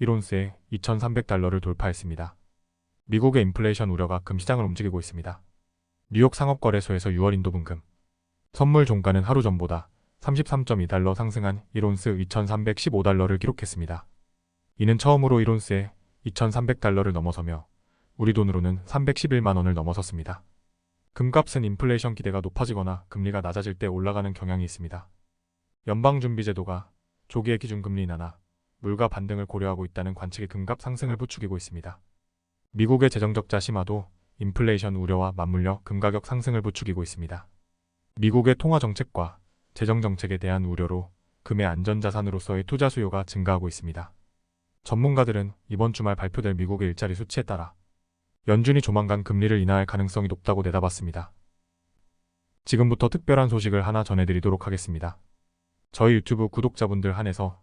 1온스에 2,300달러를 돌파했습니다. 미국의 인플레이션 우려가 금시장을 움직이고 있습니다. 뉴욕 상업거래소에서 6월 인도분금 선물 종가는 하루 전보다 33.2달러 상승한 1온스 2,315달러를 기록했습니다. 이는 처음으로 1온스에 2,300달러를 넘어서며 우리 돈으로는 311만 원을 넘어섰습니다. 금값은 인플레이션 기대가 높아지거나 금리가 낮아질 때 올라가는 경향이 있습니다. 연방준비제도가 조기의 기준금리 인하나 물가 반등을 고려하고 있다는 관측이 금값 상승을 부추기고 있습니다. 미국의 재정적자 심화도 인플레이션 우려와 맞물려 금가격 상승을 부추기고 있습니다. 미국의 통화 정책과 재정 정책에 대한 우려로 금의 안전자산으로서의 투자 수요가 증가하고 있습니다. 전문가들은 이번 주말 발표될 미국의 일자리 수치에 따라 연준이 조만간 금리를 인하할 가능성이 높다고 내다봤습니다. 지금부터 특별한 소식을 하나 전해드리도록 하겠습니다. 저희 유튜브 구독자분들 한해서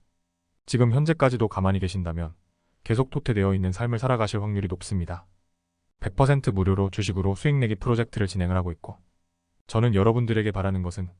지금 현재까지도 가만히 계신다면 계속 토태되어 있는 삶을 살아가실 확률이 높습니다. 100% 무료로 주식으로 수익 내기 프로젝트를 진행을 하고 있고 저는 여러분들에게 바라는 것은